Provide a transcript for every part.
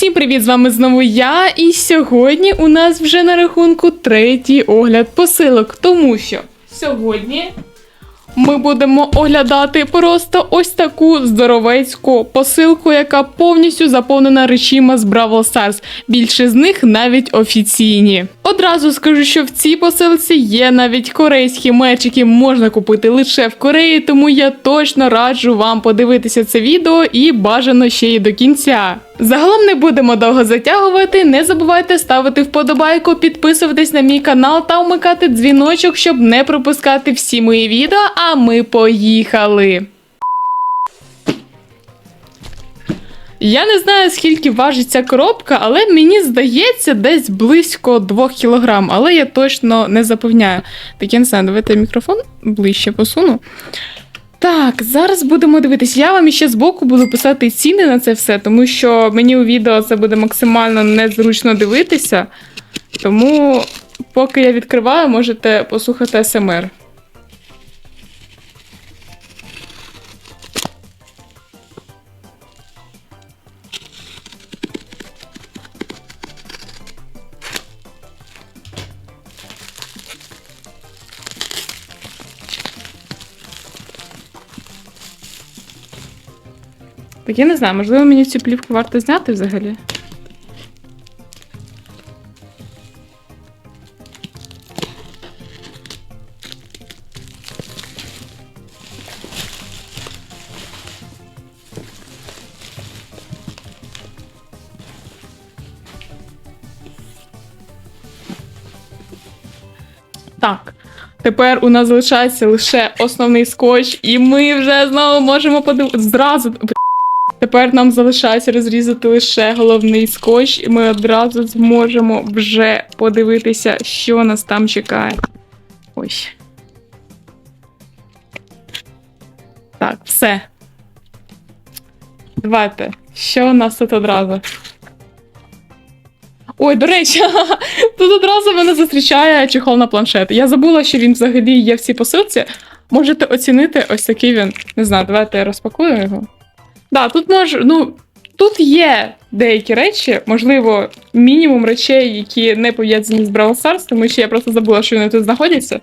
Усім привіт! З вами знову я. І сьогодні у нас вже на рахунку третій огляд посилок, тому що сьогодні ми будемо оглядати просто ось таку здоровецьку посилку, яка повністю заповнена речима з Бравл Stars. Більше з них навіть офіційні. Одразу скажу, що в цій посилці є навіть корейські меч, які можна купити лише в Кореї, тому я точно раджу вам подивитися це відео і бажано ще й до кінця. Загалом не будемо довго затягувати. Не забувайте ставити вподобайку, підписуватись на мій канал та вмикати дзвіночок, щоб не пропускати всі мої відео. А ми поїхали. Я не знаю, скільки важить ця коробка, але мені здається, десь близько 2 кг, але я точно не запевняю. Так я не знаю, давайте я мікрофон ближче посуну. Так, зараз будемо дивитись. Я вам іще збоку буду писати ціни на це все, тому що мені у відео це буде максимально незручно дивитися. Тому, поки я відкриваю, можете послухати СМР. Я не знаю, можливо, мені цю плівку варто зняти взагалі. Так, тепер у нас залишається лише основний скотч, і ми вже знову можемо подивитися. Зразу. Тепер нам залишається розрізати лише головний скотч, і ми одразу зможемо вже подивитися, що нас там чекає. Ось. Так, все. Давайте. Що у нас тут одразу? Ой, до речі, тут одразу мене зустрічає чехол на планшет. Я забула, що він взагалі є в цій посилці. Можете оцінити ось такий він. Не знаю, давайте я розпакую його. Да, тут може, ну, тут є деякі речі, можливо, мінімум речей, які не пов'язані з Бравл Stars, тому що я просто забула, що вони тут знаходяться.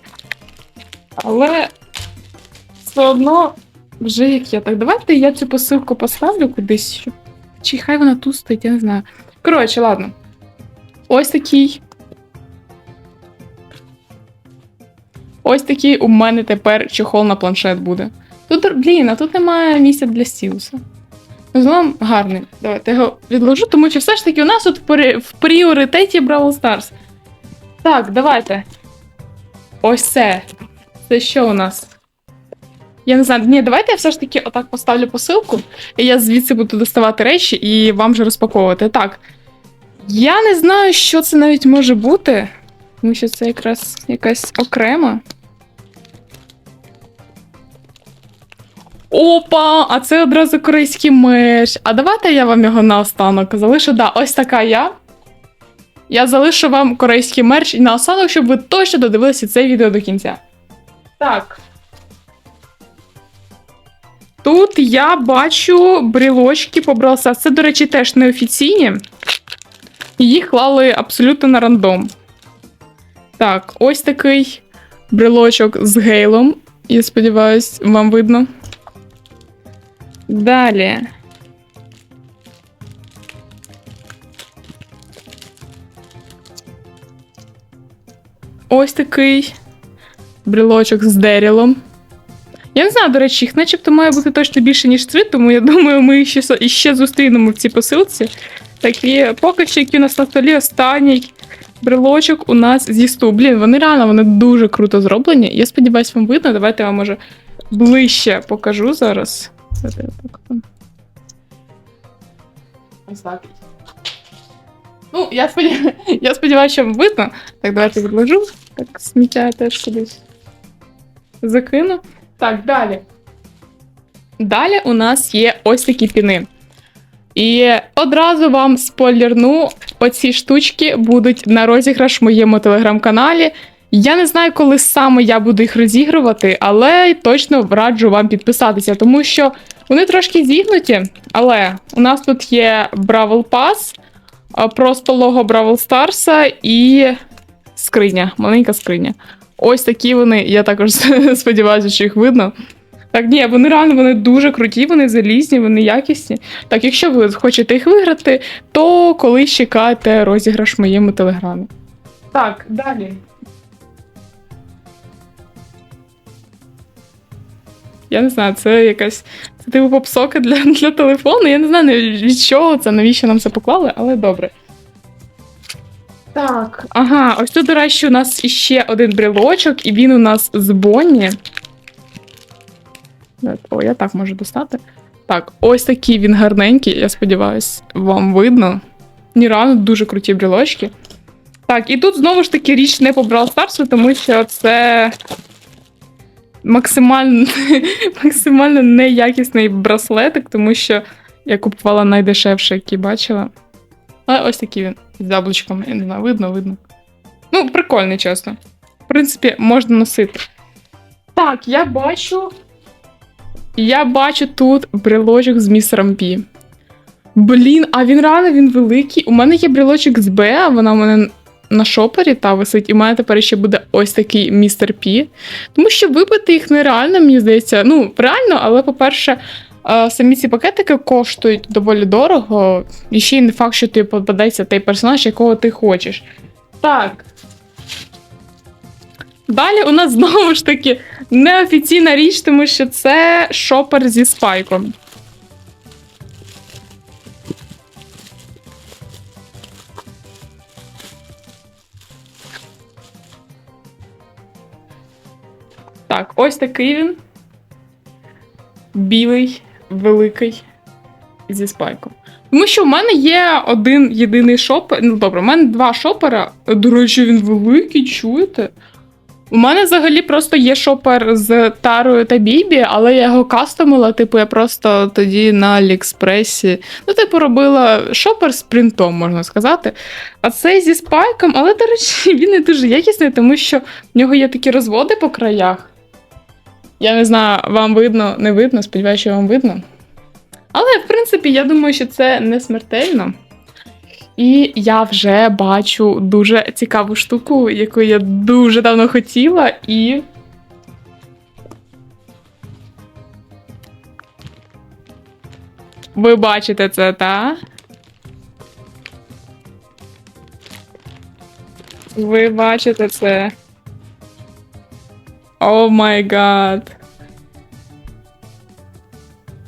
Але все одно вже як є. Так, давайте я цю посилку поставлю кудись. Чи хай вона тут стоїть, я не знаю. Коротше, ладно. Ось такий. Ось такий у мене тепер чехол на планшет буде. Тут, блін, а тут немає місця для стілуса. Загалом гарний. Давайте його відложу, тому що все ж таки у нас тут в пріоритеті Бравл Stars. Так, давайте. Ось це. Це що у нас? Я не знаю. Ні, давайте я все ж таки отак поставлю посилку, і я звідси буду доставати речі і вам вже розпаковувати. Так. Я не знаю, що це навіть може бути, тому що це якраз якась окрема. Опа! А це одразу корейський меч. А давайте я вам його наостанок залишу. Да, ось така я. Я залишу вам корейський мерч і наостанок, щоб ви точно додивилися це відео до кінця. Так. Тут я бачу брілочки побралися. Це, до речі, теж неофіційні. Їх клали абсолютно на рандом. Так, ось такий брелочок з гейлом. Я сподіваюсь, вам видно. Далі. Ось такий брелочок з дерілом. Я не знаю, до речі, їх начебто має бути точно більше, ніж три, тому я думаю, ми їх ще, зустрінемо в цій посилці. Так, і поки що, який у нас на столі останній брелочок у нас зі сту. Блін, вони реально вони дуже круто зроблені. Я сподіваюся, вам видно. Давайте я вам може ближче покажу зараз. Я так там. Ось так. Ну, я сподіваюся, я сподіваюся, що видно. Так, давайте відложу. Так, сміття теж кудись закину. Так, далі. Далі у нас є ось такі піни. І одразу вам спойлерну, оці штучки будуть на розіграш в моєму телеграм-каналі. Я не знаю, коли саме я буду їх розігрувати, але точно раджу вам підписатися, тому що вони трошки зігнуті. Але у нас тут є Бравл а, просто лого Бравл Старса і скриня, маленька скриня. Ось такі вони, я також сподіваюся, що їх видно. Так, ні, вони реально вони дуже круті, вони залізні, вони якісні. Так, якщо ви хочете їх виграти, то колись чекайте розіграш в моєму телеграмі. Так, далі. Я не знаю, це якась. Це типу попсока для, для телефону. Я не знаю від чого це, навіщо нам це поклали, але добре. Так, ага, ось тут, до речі, у нас іще один брелочок, і він у нас з Бонні. О, я так можу достати. Так, ось такий він гарненький, я сподіваюся, вам видно. Ні, реально дуже круті брелочки. Так, і тут знову ж таки річ не по Brawl Stars, тому що це максимально, максимально неякісний браслетик, тому що я купувала найдешевше, який бачила. Але ось такий він з яблучком, я не знаю, видно, видно. Ну, прикольний, чесно. В принципі, можна носити. Так, я бачу. Я бачу тут брелочок з містером Пі. Блін, а він реально він великий. У мене є брелочок з Б, а вона у мене на шопері та висить, і у мене тепер ще буде ось такий містер Пі. Тому що вибити їх нереально, мені здається. Ну, реально, але, по-перше, е, самі ці пакетики коштують доволі дорого. І ще й не факт, що тобі попадеться той персонаж, якого ти хочеш. Так. Далі у нас знову ж таки неофіційна річ, тому що це шопер зі спайком. Так, ось такий він. Білий, великий зі спайком. Тому що в мене є один єдиний шопер. Ну, добре, у мене два шопера. До речі, він великий, чуєте? У мене взагалі просто є шопер з Тарою та Бібі, але я його кастомила, типу, я просто тоді на Аліекспресі. Ну, типу, робила шопер з принтом, можна сказати. А цей зі спайком, але, до речі, він не дуже якісний, тому що в нього є такі розводи по краях. Я не знаю, вам видно, не видно, сподіваюся, що вам видно. Але, в принципі, я думаю, що це не смертельно. І я вже бачу дуже цікаву штуку, яку я дуже давно хотіла, і. Ви бачите це, та? Ви бачите це. О май гад.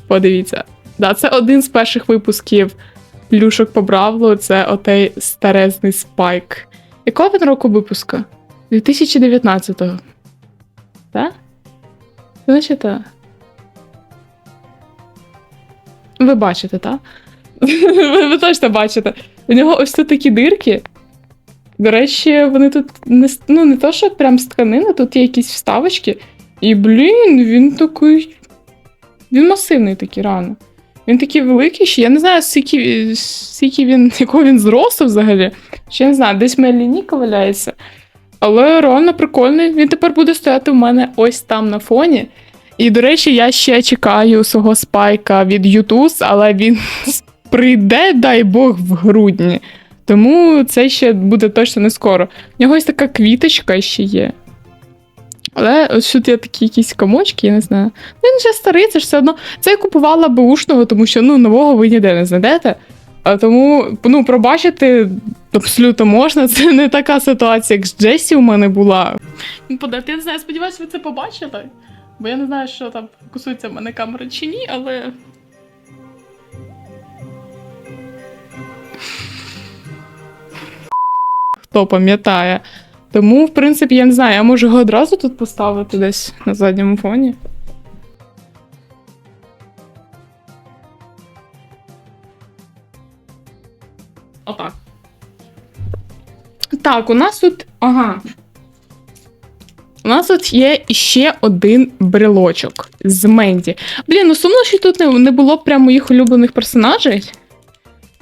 Подивіться. Да, це один з перших випусків плюшок по Бравлу, це отей старезний спайк. Якого він року випуска? 2019-го. Так? Значить, так. Ви бачите, так? ви точно бачите. У нього ось тут такі дирки. До речі, вони тут не, ну, не то, що прям з тканини, тут є якісь вставочки. І, блін, він такий. Він масивний такий рано. Він такий великий, що я не знаю, скільки, скільки він, якого він зросту взагалі. Ще не знаю, десь моя лінійка валяється. Але реально прикольний. Він тепер буде стояти в мене ось там на фоні. І, до речі, я ще чекаю свого спайка від YouTube, але він прийде, дай Бог, в грудні. Тому це ще буде точно не скоро. У нього ось така квіточка ще є. Але ось тут є такі якісь комочки, я не знаю. Ну, Він вже старий, це ж все одно. Це я купувала беушного, тому що ну, нового ви ніде не знайдете. А тому ну, пробачити абсолютно можна. Це не така ситуація, як з Джесі у мене була. Подати, я не знаю, сподіваюся, ви це побачили. Бо я не знаю, що там фокусується в мене камера чи ні, але. Хто пам'ятає. Тому, в принципі, я не знаю, я можу його одразу тут поставити десь на задньому фоні. Отак. Так, у нас тут. Ага. У нас тут є ще один брелочок з Менді. Блін, ну сумно, що тут не, було прям моїх улюблених персонажей.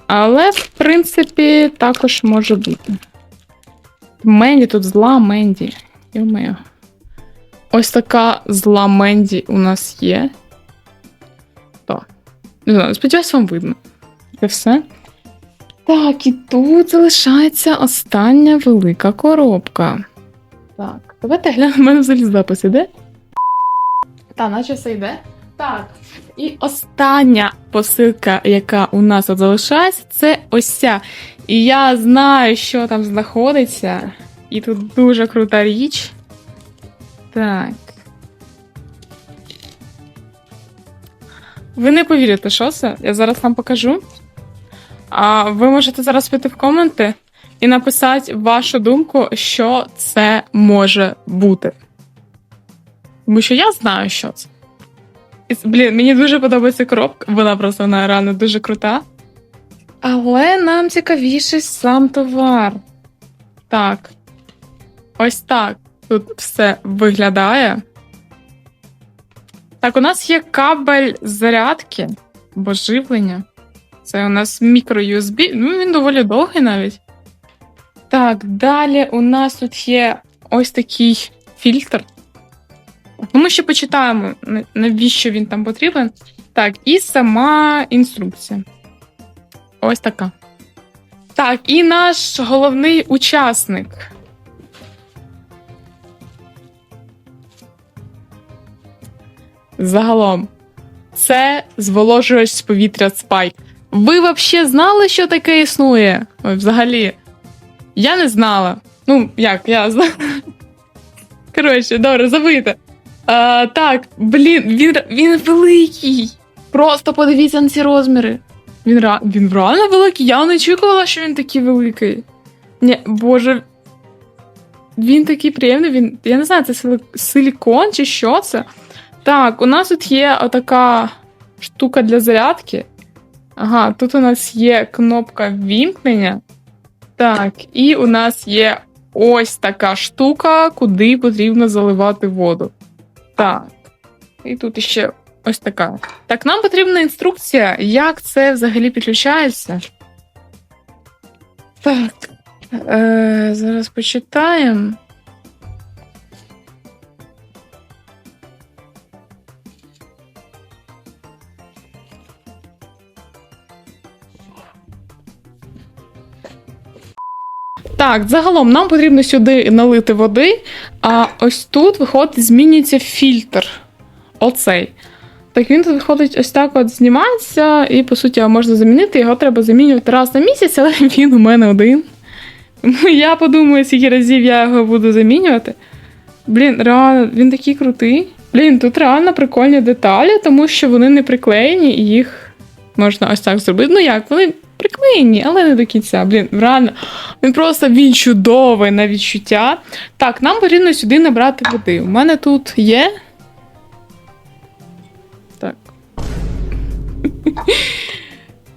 Але, в принципі, також може бути. Менді тут зла Менді. Йо-моє. Ось така зла Менді у нас є. Так. Не знаю, сподіваюсь, вам видно. Це все. Так, і тут залишається остання велика коробка. Так, давайте глянемо, в мене взагалі запис іде. Та, наче все йде. Так. І остання посилка, яка у нас от залишається, це ось ця. І я знаю, що там знаходиться. І тут дуже крута річ. Так. Ви не повірите, що це? Я зараз вам покажу. А ви можете зараз піти в коменти і написати вашу думку, що це може бути. Тому що я знаю, що це. Блін, мені дуже подобається коробка, вона просто вона реально дуже крута. Але нам цікавіше сам товар. Так. Ось так. Тут все виглядає. Так, у нас є кабель зарядки або живлення. Це у нас мікро USB. Ну, він доволі довгий навіть. Так, далі у нас тут є ось такий фільтр. Ну, ми ще почитаємо, навіщо він там потрібен. Так, і сама інструкція. Ось така. Так, і наш головний учасник. Загалом, це зволожувач з повітря Спайк. Ви взагалі знали, що таке існує? Ой, взагалі. Я не знала. Ну, як, я знала. Коротше, добре, забийте. А, так, блін, він, він великий. Просто подивіться на ці розміри. Він, він реально великий. Я не очікувала, що він такий великий. Ні, боже. Він такий приємний, він. Я не знаю, це силікон чи що це. Так, у нас тут є отака штука для зарядки. Ага, тут у нас є кнопка вімкнення. Так, і у нас є ось така штука, куди потрібно заливати воду. Так. І тут ще ось така. Так, нам потрібна інструкція, як це взагалі підключається. Так. Е, зараз почитаємо. Так, загалом нам потрібно сюди налити води, а ось тут виходить, змінюється фільтр. Оцей. Так він тут виходить ось так от знімається, і по суті можна замінити. Його треба замінювати раз на місяць, але він у мене один. Я подумаю, скільки разів я його буду замінювати. Блін, реально, він такий крутий. Блін, тут реально прикольні деталі, тому що вони не приклеєні і їх можна ось так зробити. Ну як, вони приклеєні, але не до кінця. Блін, реально. Він просто він чудовий на відчуття. Так, нам потрібно сюди набрати води. У мене тут є. Так.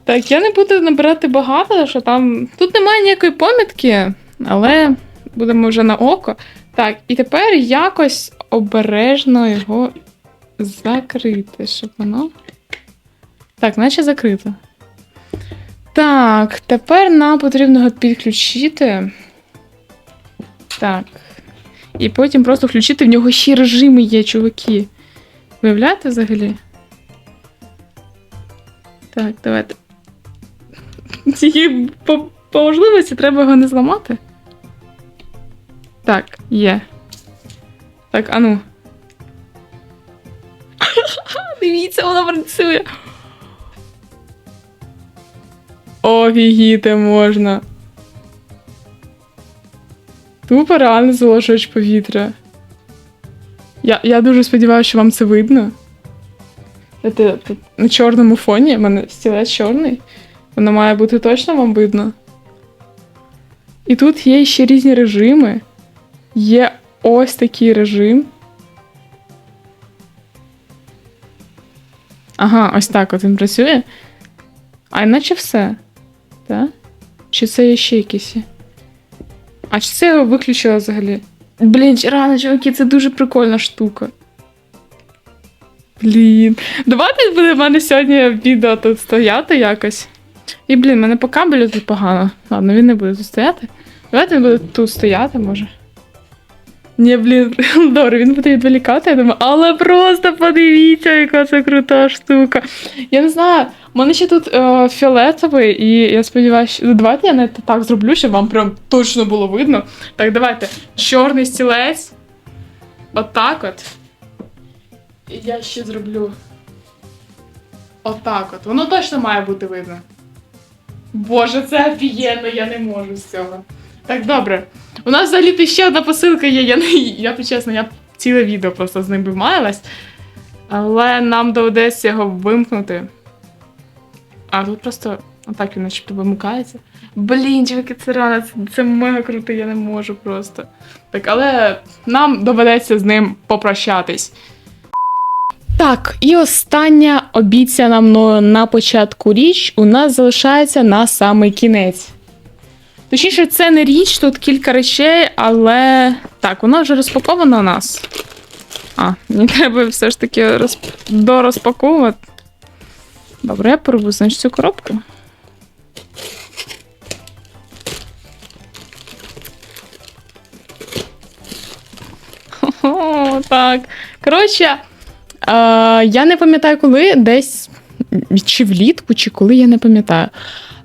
Так, я не буду набирати багато, що там. Тут немає ніякої помітки, але будемо вже на око. Так, і тепер якось обережно його закрити, щоб воно. Так, наче закрито. Так, тепер нам потрібно його підключити. Так. І потім просто включити в нього ще режими є, чуваки. Виявляєте взагалі? Так, давайте. Тільки по, по можливості треба його не зламати. Так, є. Так, ану. Дивіться, воно працює. Офігіти можна. Тупо реально зволожувач повітря. Я, я дуже сподіваюся, що вам це видно. Це на чорному фоні, в мене стілець чорний. Воно має бути точно вам видно. І тут є ще різні режими. Є ось такий режим. Ага, ось так от він працює. А іначе все. Так? Чи це є ще якісь? А чи це я його виключила взагалі? Блін, рано, чуваки, це дуже прикольна штука. Блін. Давайте буде в мене сьогодні відео тут стояти якось. І, блін, мене по кабелю тут погано. Ладно, він не буде тут стояти. Давайте він буде тут стояти, може. Ні, блін, добре, він буде відволікати, я думаю, але просто подивіться, яка це крута штука. Я не знаю, у мене ще тут е, фіолетовий, і я сподіваюся, що... давайте я навіть так зроблю, щоб вам прям точно було видно. Так, давайте. Чорний стілець. Отак от. І я ще зроблю. Отак от. Воно точно має бути видно. Боже, це офігенно, я не можу з цього. Так, добре. У нас взагалі ще одна посилка є. Я, я чесно, я ціле відео просто з ним би. Але нам доведеться його вимкнути. А тут просто отак він начебто вимикається. Блін, чуваки, це рано, це, це мега круто, я не можу просто. Так, але нам доведеться з ним попрощатись. Так, і остання обіцяна мною на початку річ у нас залишається на самий кінець. Точніше, це не річ, тут кілька речей, але так, вона вже розпакована у нас. А, мені треба все ж таки роз... дорозпаковувати. Добре, я порву, значить, цю коробку. О, так. Коротше, я не пам'ятаю, коли десь чи влітку, чи коли, я не пам'ятаю.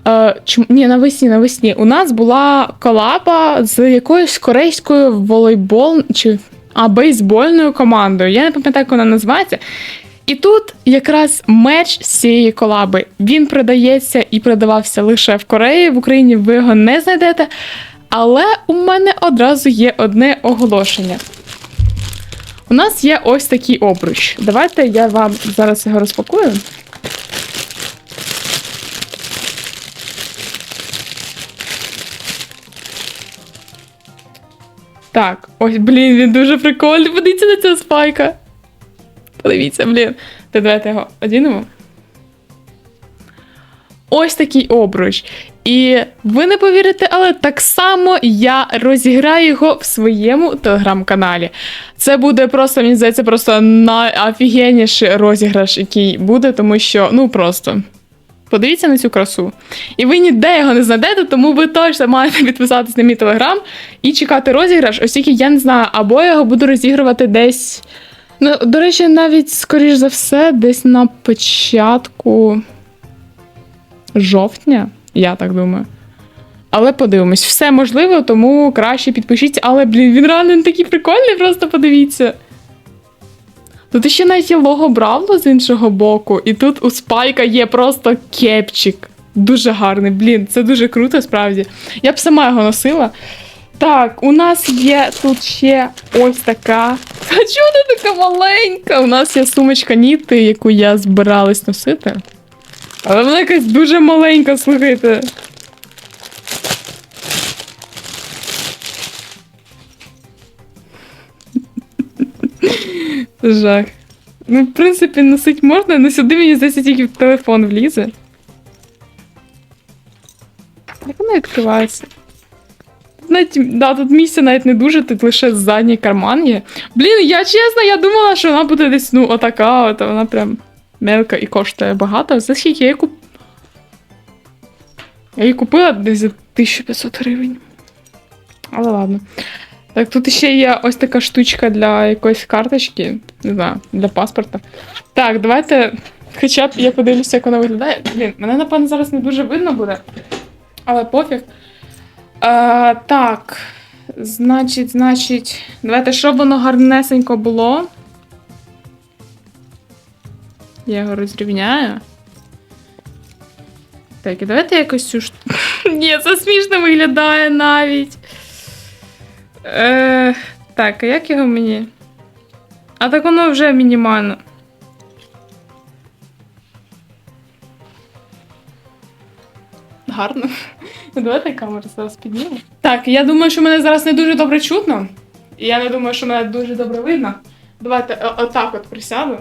Е, чому- ні, навесні, навесні. У нас була колаба з якоюсь корейською волейбол чи а, бейсбольною командою. Я не пам'ятаю, як вона називається. І тут якраз меч з цієї колаби. Він продається і продавався лише в Кореї. В Україні ви його не знайдете. Але у мене одразу є одне оголошення. У нас є ось такий обруч. Давайте я вам зараз його розпакую. Так, ось, блін, він дуже прикольний. Подивіться на цього спайка. Подивіться, блін. Та давайте його одінемо. Ось такий обруч. І ви не повірите, але так само я розіграю його в своєму телеграм-каналі. Це буде просто, мені здається, просто найофігенніший розіграш, який буде, тому що, ну просто. Подивіться на цю красу. І ви ніде його не знайдете, тому ви точно маєте підписатись на мій телеграм і чекати розіграш, оскільки я не знаю, або я його буду розігрувати десь. Ну, до речі, навіть, скоріш за все, десь на початку жовтня, я так думаю. Але подивимось, все можливо, тому краще підпишіться. Але, блін, він реально такий прикольний, просто подивіться. Тут ще навіть є лого Бравло з іншого боку, і тут у Спайка є просто кепчик. Дуже гарний, блін, це дуже круто, справді. Я б сама його носила. Так, у нас є тут ще ось така. А чому вона така маленька? У нас є сумочка Ніти, яку я збиралась носити. Але вона якась дуже маленька, слухайте. Жах. Ну, в принципі, носить можна, але сюди мені здається тільки в телефон влізе. Як вона відкривається? Навіть, да, тут місця навіть не дуже, тут лише задній карман є. Блін, я чесно, я думала, що вона буде десь, ну, отака, от, вона прям мелка і коштує багато. За скільки я її куп... Я її купила десь за 1500 гривень. Але ладно. Так, тут ще є ось така штучка для якоїсь карточки, не знаю, для паспорта. Так, давайте. Хоча б я подивлюся, як вона виглядає. Блін, мене, напевно, зараз не дуже видно буде. Але пофіг. А, так. Значить, значить, давайте, щоб воно гарнесенько було. Я його розрівняю. Так, і давайте якось цю штуку. Ні, це смішно виглядає навіть. Е, так, а як його мені? А так воно вже мінімально. Гарно. Ну, давайте камеру зараз підніму. Так, я думаю, що мене зараз не дуже добре чутно. І я не думаю, що мене дуже добре видно. Давайте отак от присяду.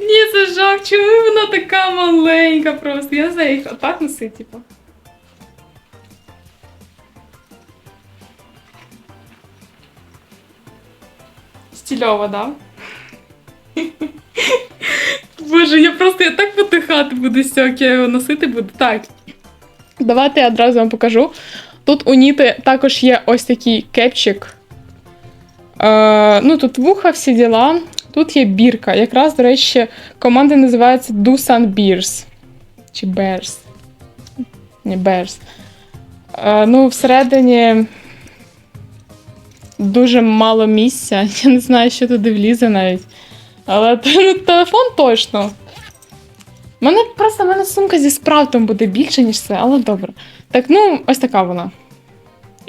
Ні, це жах, чому вона така маленька просто? Я знаю, їх отак носить, типу. Стільова, да? Боже, я просто я так потихати буду як я його носити буду. Так. Давайте я одразу вам покажу. Тут у Ніти також є ось такий кепчик. Е, ну, тут вуха, всі діла. Тут є бірка. Якраз, до речі, команда називається Dusan Bears. Чи Bears. Ні, Bears. Е, ну, всередині дуже мало місця. Я не знаю, що туди влізе навіть. Але ну, телефон точно. Мене просто мене сумка зі спраутом буде більше, ніж це, але добре. Так, ну, ось така вона.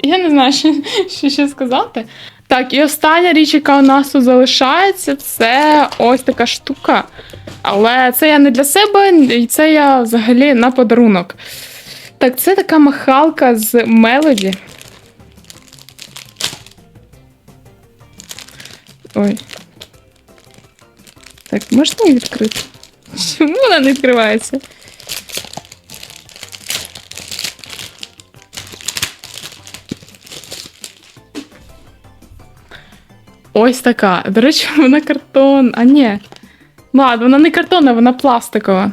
Я не знаю, що, що ще сказати. Так, і остання річ, яка у нас тут залишається, це ось така штука. Але це я не для себе, і це я взагалі на подарунок. Так, це така махалка з Мелоді. Ой. Так, можна її відкрити? Чому вона не відкривається? Ось така. До речі, вона картон. А ні. Ладно, вона не картонна, вона пластикова.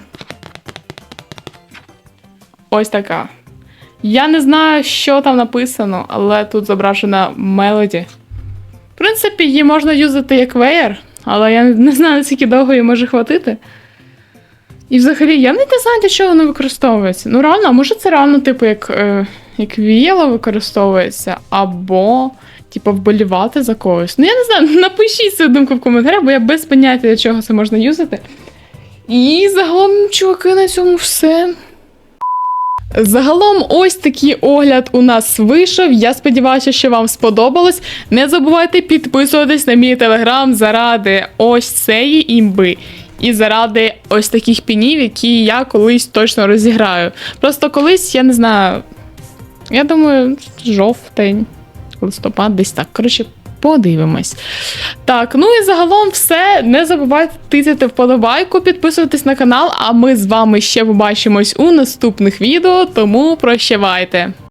Ось така. Я не знаю, що там написано, але тут зображена мелоді. Принципі, її можна юзати як веєр, але я не знаю, наскільки довго її може хватити. І взагалі, я не знаю, для чого воно використовується. Ну, реально, а може це реально, типу, як, е, як віяло використовується, або, типу, вболівати за когось. Ну, я не знаю, напишіть свою думку в коментарях, бо я без поняття, для чого це можна юзати. І загалом, чуваки, на цьому все. Загалом, ось такий огляд у нас вийшов. Я сподіваюся, що вам сподобалось. Не забувайте підписуватись на мій телеграм заради ось цієї імби. І заради ось таких пінів, які я колись точно розіграю. Просто колись, я не знаю. Я думаю, жовтень, листопад, десь так. Коротше, подивимось. Так, ну і загалом все. Не забувайте тисяти вподобайку, підписуватись на канал, а ми з вами ще побачимось у наступних відео, тому прощавайте!